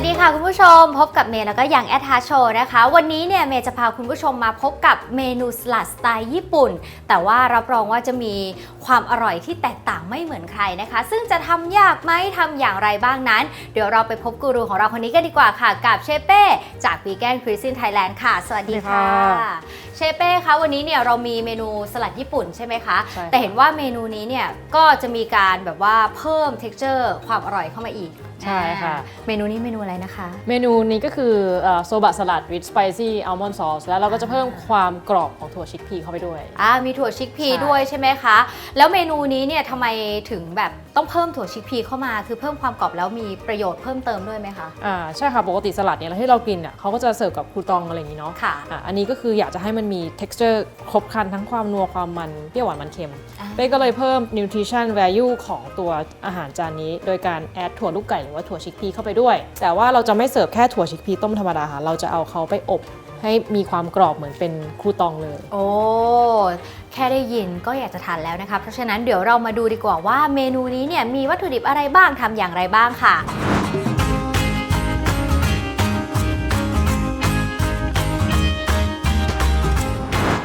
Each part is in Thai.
วัสดีค่ะคุณผู้ชม พบกับเมย์แล้วก็ยังแอดฮาโชนะคะ วันนี้เนี่ยเมย์จะพาคุณผู้ชมมาพบกับเมนูสลัดสไตล์ญี่ปุ่น แต่ว่ารับรองว่าจะมีความอร่อยที่แตกต่างไม่เหมือนใครนะคะ ซึ่งจะทำยากไหมทำอย่างไรบ้างนั้น เดี๋ยวเราไปพบกูรูของเราคนนี้กันดีกว่าค่ะ กับเชเป้จากวีแกนคริสตินไทยแลนด์ค่ะ สวัสดีค่ะสวัสดีค่ะเชเป้คะวันนี้เนี่ยเรามีเมนูสลัดญี่ปุ่นใช่ไหมคะใช่ค่ะแต่เห็นว่าเมนูนี้เนี่ยก็จะมีการแบบว่าเพิ่ม t e x t อร์ความอร่อยเข้ามาอีก ใช่ค่ะ อ่าเมนูนี้เมนูอะไรนะคะ เมนูนี้ก็คือโซบะสลัด with spicy almond sauce แล้วเราก็จะเพิ่มความกรอบของถั่วชิคพีเข้าไปด้วย อ่ามีถั่วชิคพีใช่ ด้วยใช่ไหมคะ แล้วเมนูนี้เนี่ยทำไมถึงแบบ ต้องเพิ่มถั่วชิคพีเข้ามา คือเพิ่มความกรอบแล้วมีประโยชน์เพิ่มเติมด้วยไหมคะอ่าใช่ค่ะปกติสลัดเนี่ยที่เรากินเนี่ยเขาก็จะเสิร์ฟกับคูตองอะไรอย่างนี้เนาะค่ะอะอันนี้ก็คืออยากจะให้มันมี texture ครบครันทั้งความนัวความมันเปรี้ยวหวานมันเค็มอ่าเป้ก็เลยเพิ่ม nutrition value ของตัวอาหารจานนี้ โดยการแอดถั่วลูกไก่หรือว่าถั่วชิคพีเข้าไปด้วย แต่ว่าเราจะไม่เสิร์ฟแค่ถั่วชิคพีต้มธรรมดาค่ะเราจะเอาเขาไปอบให้มีความกรอบเหมือนเป็นคูตองเลย โอ้ แค่ได้ยินก็อยากจะทานแล้วนะคะ เพราะฉะนั้นเดี๋ยวเรามาดูดีกว่าว่าเมนูนี้เนี่ยมีวัตถุดิบอะไรบ้างทำอย่างไรบ้างค่ะ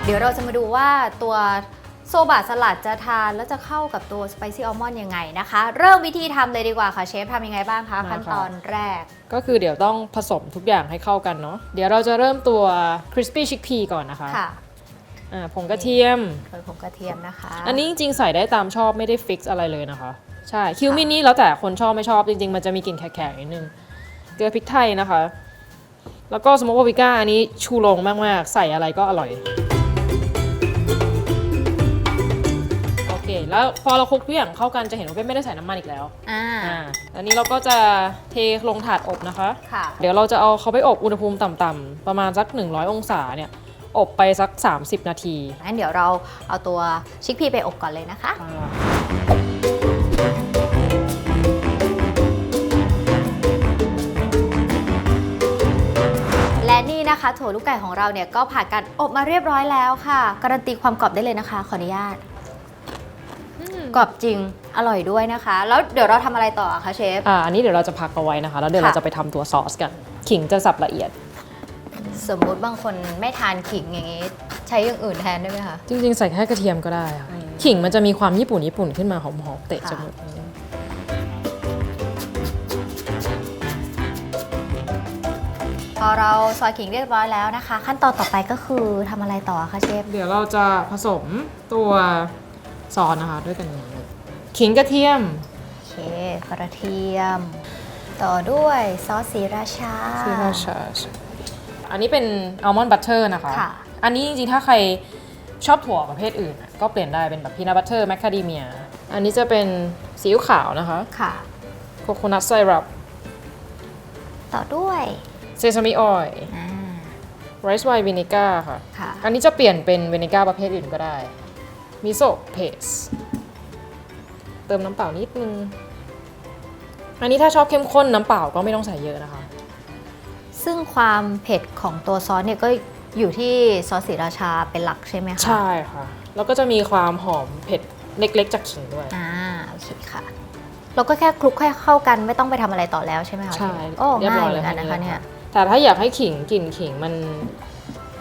เดี๋ยวเราจะมาดูว่าตัวโซบะสลัดจะทานแล้วจะเข้ากับตัวสไปซี่อัลมอนด์ยังไงนะคะ เริ่มวิธีทำเลยดีกว่าค่ะเชฟทำยังไงบ้างคะมาค่ะขั้นตอนแรก ก็คือเดี๋ยวต้องผสมทุกอย่างให้เข้ากันเนาะเดี๋ยวเราจะเริ่มตัว crispy chickpea ก่อนนะคะค่ะ อ่าผงกระเทียม โรยผงกระเทียมนะคะอันนี้จริงๆ ใส่ได้ตามชอบไม่ได้ฟิกอะไรเลยนะคะ ใช่คิวมินนี่แล้วแต่คนชอบไม่ชอบจริง ๆ มันจะมีกลิ่นแขกๆนิดนึงเกลือพริกไทยนะคะ แล้วก็สโมกบาร์บีก้าอันนี้ชูโรงมากๆ ใส่อะไรก็อร่อย โอเค แล้วพอเราคลุกทุกอย่างเข้ากันจะเห็นว่าเป้ไม่ได้ใส่น้ำมันอีกแล้วอ่าอ่าอันนี้เราก็จะเทลงถาดอบนะคะ ค่ะ เดี๋ยวเราจะเอาเขาไปอบอุณหภูมิต่ำๆประมาณสัก 100 องศาเนี่ย อบไปสัก 30 นาทีงั้นเดี๋ยวเราเอาตัวชิคพีไปอบก่อนเลยนะคะและนี่นะคะถั่วลูกไก่ของเราเนี่ยก็ผ่านการอบมาเรียบร้อยแล้วค่ะ การันตีความกรอบได้เลยนะคะ ขออนุญาตกรอบจริงอร่อยด้วยนะคะ แล้วเดี๋ยวเราทำอะไรต่อคะเชฟ อ่าอันนี้เดี๋ยวเราจะพักเอาไว้นะคะ แล้วเดี๋ยวค่ะ เราจะไปทำตัวซอสกัน ขิงจะสับละเอียด สมมุติบางคนไม่ทานขิงอย่างนี้ ใช้อย่างอื่นแทนได้ไหมคะ จริง ๆ ใส่แค่กระเทียมก็ได้ค่ะอืม ขิงมันจะมีความญี่ปุ่นญี่ปุ่นขึ้นมาหอมๆเตะค่ะจมูกพอเราซอยขิงเรียบร้อยแล้วนะคะ ขั้นตอนต่อไปก็คือทำอะไรต่อคะเชฟ เดี๋ยวเราจะผสมตัวซอสนะคะด้วยกันนี้ขิงกระเทียมโอเคกระเทียม ต่อด้วยซอสสีราชา ซีราชา อันนี้เป็นอัลมอนด์บัตเตอร์นะคะ ค่ะ อันนี้จริงๆ ถ้าใครชอบถั่วประเภทอื่นอะก็เปลี่ยนได้เป็นแบบพีนัทบัตเตอร์แมคคาเดเมีย อันนี้จะเป็นซีอิ๊วขาวนะคะค่ะ โคโคนัทไซรัปต่อด้วยเซซามิออยล์อ่าไรซ์ไวน์วินิก้าค่ะ ค่ะ อันนี้จะเปลี่ยนเป็นวินิก้าประเภทอื่นก็ได้ มิโซะเพสเติมน้ำเปล่านิดนึง อันนี้ถ้าชอบเข้มข้นน้ำเปล่าก็ไม่ต้องใส่เยอะนะคะ ซึ่งความเผ็ดของตัวซอสเนี่ยก็อยู่ที่ซอสสีราชาเป็นหลักใช่ไหมคะใช่ค่ะ แล้วก็จะมีความหอมเผ็ดเล็กๆ จากขิงด้วย อ่าโอเคค่ะ เราก็แค่คลุกให้เข้ากันไม่ต้องไปทำอะไรต่อแล้วใช่ไหมคะใช่โอ้เรียบง่าร้ยอยเหมืแล้อวนกันนะคะเนี่ย แต่ถ้าอยากให้ขิงกลิ่นขิงมัน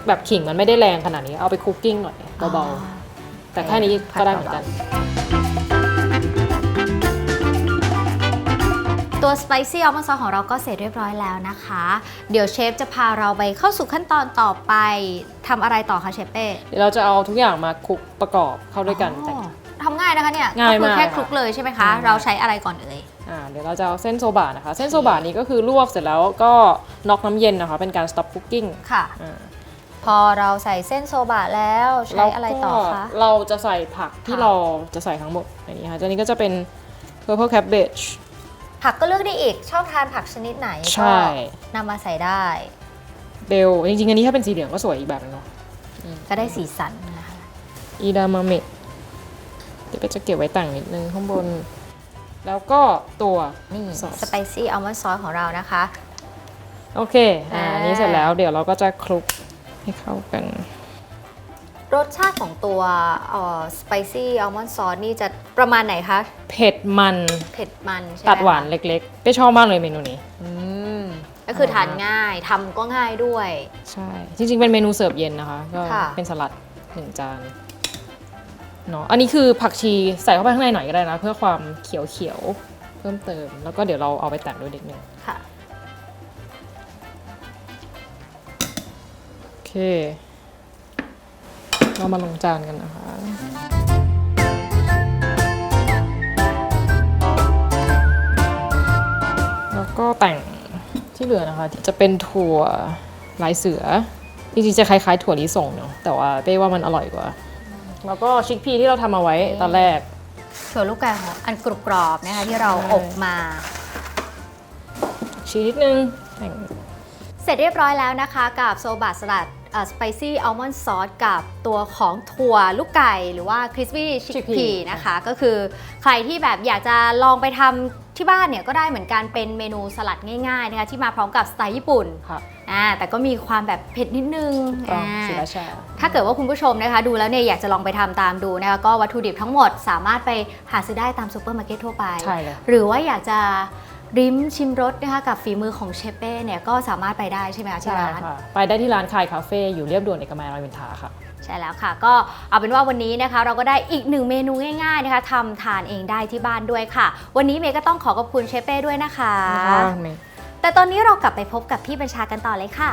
แบบขิงมันไม่ได้แรงขนาดนี้เอาไปคุกกิ้งหน่อยเบาๆ แต่แค่นี้ก็ได้เหมือนกัน ตัว Spicy Almond Sauce ของเราก็เสร็จเรียบร้อยแล้วนะคะ เดี๋ยวเชฟจะพาเราไปเข้าสู่ขั้นตอนต่อไปทำอะไรต่อคะเชฟเป้เดี๋ยวเราจะเอาทุกอย่างมาคลุกประกอบเข้าด้วยกันแต่งอ๋อทำง่ายนะคะเนี่ยง่ายก็คือมากแค่ค่ะคลุกเลยใช่ไหมคะ ง่ายมาก เราใช้อะไรก่อนเอ่ย อ่าเดี๋ยวเราจะเอาเส้นโซบะนะคะ เส้นโซบะนี้ก็คือลวกเสร็จแล้วก็น็อกน้ำเย็นนะคะ เป็นการ stop cooking ค่ะ อ่าพอเราใส่เส้นโซบะแล้วใช้อะไรต่อแล้วก็คะเราจะใส่ผักที่ค่ะ เราจะใส่ทั้งหมดในนี้ค่ะตัวนี้ก็จะเป็น purple cabbage ผักก็เลือกได้อีก ชอบทานผักชนิดไหนใช่ ก็นำมาใส่ได้ เบลจริงๆอันนี้ถ้าเป็นสีเหลืองก็สวยอีกแบบนึงเนาะก็ได้สีสันนะคะอีดามาเมะเดี๋ยวก็จะเก็บไว้แต่งนิดนึงข้างบน แล้วก็ตัว นี่ซอสสไปซี่อัลมอนด์ซอสของเรานะคะ โอเค อ่าอ่า อันนี้เสร็จแล้วเดี๋ยวเราก็จะคลุกให้เข้ากัน รสชาติของตัวสไปซี่อัลมอนด์ซอสนี่จะประมาณไหนคะ เผ็ดมันเผ็ดมันใช่ไหมตัดหวานเล็กๆไปชอบมากเลยเมนูนี้ อืม ก็คือทานง่ายทำก็ง่ายด้วย ใช่ จริงๆ เป็นเมนูเสิร์ฟเย็นนะคะ ก็ค่ะเป็นสลัดหนึ่งจานเนาะอันนี้คือผักชีใส่เข้าไปข้างในหน่อยก็ได้นะ เพื่อความเขียวๆ เพิ่มเติม แล้วก็เดี๋ยวเราเอาไปแต่งด้วยเด็กหนึ่งค่ะโอเค เรามาลงจานกันนะคะแล้วก็แต่งที่เหลือนะคะจะเป็นถั่วลายเสือจริงๆจะคล้ายๆถั่วลิสงเนาะแต่ว่าเป้ว่ามันอร่อยกว่า แล้วก็ชิคพีที่เราทำเอาไว้ตอนแรกถั่วลูกไก่ของอันกรุบกรอบนะคะที่เราใช่อบมาชีสนิดนึงแต่งเสร็จเรียบร้อยแล้วนะคะ กับโซบะสลัด สไปซี่อัลมอนด์ซอสกับตัวของถั่วลูกไก่หรือว่าคริสปี้ชิค Chickpea พีนะคะ ก็คือใครที่แบบอยากจะลองไปทำที่บ้านเนี่ยก็ได้เหมือนกันเป็นเมนูสลัดง่ายๆนะคะที่มาพร้อมกับสไตล์ญี่ปุ่นค่ะอ่าแต่ก็มีความแบบเผ็ดนิดนึงตรองอ่าศิราชาถ้าเกิดว่าคุณผู้ชมนะคะ ดูแล้วเนี่ยอยากจะลองไปทำตามดูนะคะก็วัตถุดิบทั้งหมดสามารถไปหาซื้อได้ตามซูเปอร์มาร์เก็ตทั่วไปใช่เลยหรือว่าอยากจะ ริมชิมรสนะคะกับฝีมือของเชฟเป้เนี่ยก็สามารถไปได้ใช่ไหมคะที่ใช่ร้าน ค่ะ ไปได้ที่ร้านคายคาเฟ่อยู่เรียบด่วนเอกมัยรามอินทราค่ะ ใช่แล้วค่ะ ก็เอาเป็นว่าวันนี้นะคะ เราก็ได้อีกหนึ่งเมนูง่ายๆนะคะทำทานเองได้ที่บ้านด้วยค่ะ วันนี้เมย์ก็ต้องขอขอบคุณเชฟเป้ด้วยนะคะ แต่ตอนนี้เรากลับไปพบกับพี่บัญชากันต่อเลยค่ะ